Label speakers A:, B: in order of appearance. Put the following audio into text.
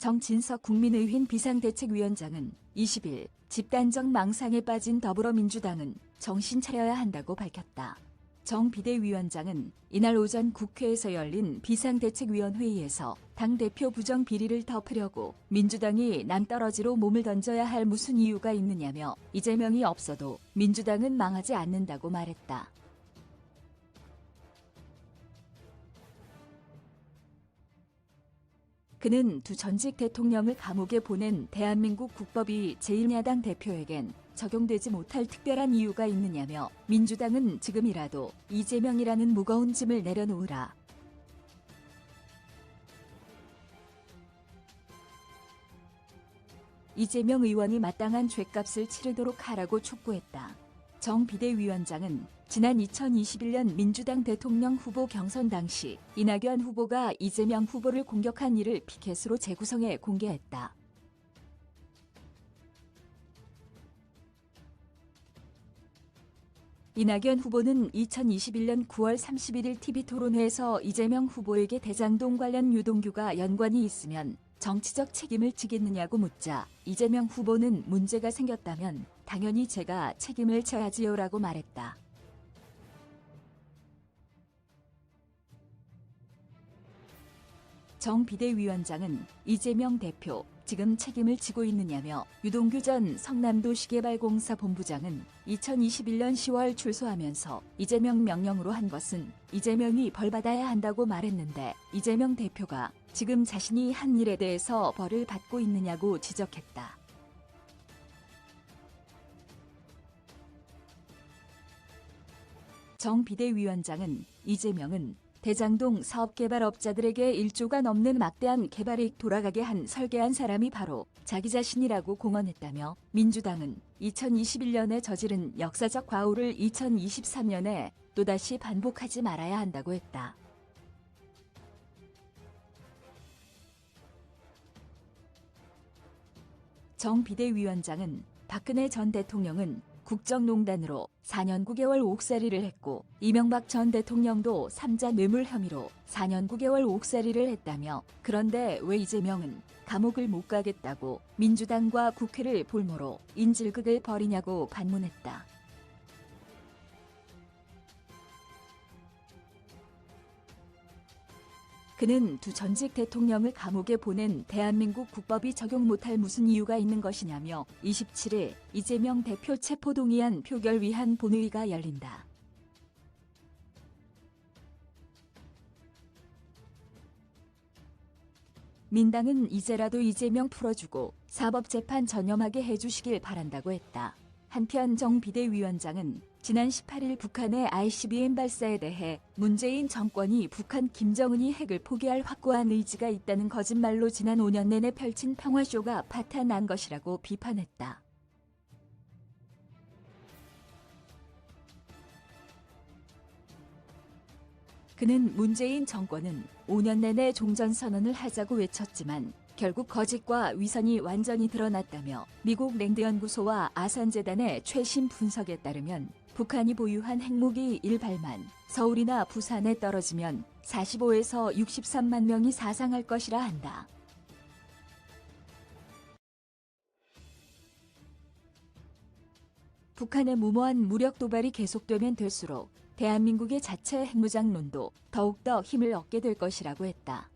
A: 정진석 국민의힘 비상대책위원장은 20일 집단적 망상에 빠진 더불어민주당은 정신 차려야 한다고 밝혔다. 정 비대위원장은 이날 오전 국회에서 열린 비상대책위원회의에서 당대표 부정 비리를 덮으려고 민주당이 남떨어지로 몸을 던져야 할 무슨 이유가 있느냐며 이재명이 없어도 민주당은 망하지 않는다고 말했다. 그는 두 전직 대통령을 감옥에 보낸 대한민국 국법이 제1야당 대표에겐 적용되지 못할 특별한 이유가 있느냐며 민주당은 지금이라도 이재명이라는 무거운 짐을 내려놓으라. 이재명 의원이 마땅한 죗값을 치르도록 하라고 촉구했다. 정 비대위원장은 지난 2021년 민주당 대통령 후보 경선 당시 이낙연 후보가 이재명 후보를 공격한 일을 피켓으로 재구성해 공개했다. 이낙연 후보는 2021년 9월 31일 TV토론회에서 이재명 후보에게 대장동 관련 유동규가 연관이 있으면 정치적 책임을 지겠느냐고 묻자 이재명 후보는 문제가 생겼다면 당연히 제가 책임을 져야지요라고 말했다. 정 비대위원장은 이재명 대표 지금 책임을 지고 있느냐며 유동규 전 성남도 시개발공사 본부장은 2021년 10월 출소하면서 이재명 명령으로 한 것은 이재명이 벌받아야 한다고 말했는데 이재명 대표가 지금 자신이 한 일에 대해서 벌을 받고 있느냐고 지적했다. 정 비대위원장은 이재명은 대장동 사업개발업자들에게 1조가 넘는 막대한 개발이익 돌아가게 한 설계한 사람이 바로 자기 자신이라고 공언했다며 민주당은 2021년에 저지른 역사적 과오를 2023년에 또다시 반복하지 말아야 한다고 했다. 정 비대위원장은 박근혜 전 대통령은 국정농단으로 4년 9개월 옥살이를 했고 이명박 전 대통령도 삼자 뇌물 혐의로 4년 9개월 옥살이를 했다며 그런데 왜 이재명은 감옥을 못 가겠다고 민주당과 국회를 볼모로 인질극을 벌이냐고 반문했다. 그는 두 전직 대통령을 감옥에 보낸 대한민국 국법이 적용 못할 무슨 이유가 있는 것이냐며 27일 이재명 대표 체포동의안 표결 위한 본회의가 열린다. 민당은 이제라도 이재명 풀어주고 사법재판 전념하게 해주시길 바란다고 했다. 한편 정 비대위원장은 지난 18일 북한의 ICBM 발사에 대해 문재인 정권이 북한 김정은이 핵을 포기할 확고한 의지가 있다는 거짓말로 지난 5년 내내 펼친 평화쇼가 파탄난 것이라고 비판했다. 그는 문재인 정권은 5년 내내 종전선언을 하자고 외쳤지만 결국 거짓과 위선이 완전히 드러났다며 미국 랭드 연구소와 아산재단의 최신 분석에 따르면 북한이 보유한 핵무기 1발만 서울이나 부산에 떨어지면 45에서 63만 명이 사상할 것이라 한다. 북한의 무모한 무력 도발이 계속되면 될수록 대한민국의 자체 핵무장론도 더욱더 힘을 얻게 될 것이라고 했다.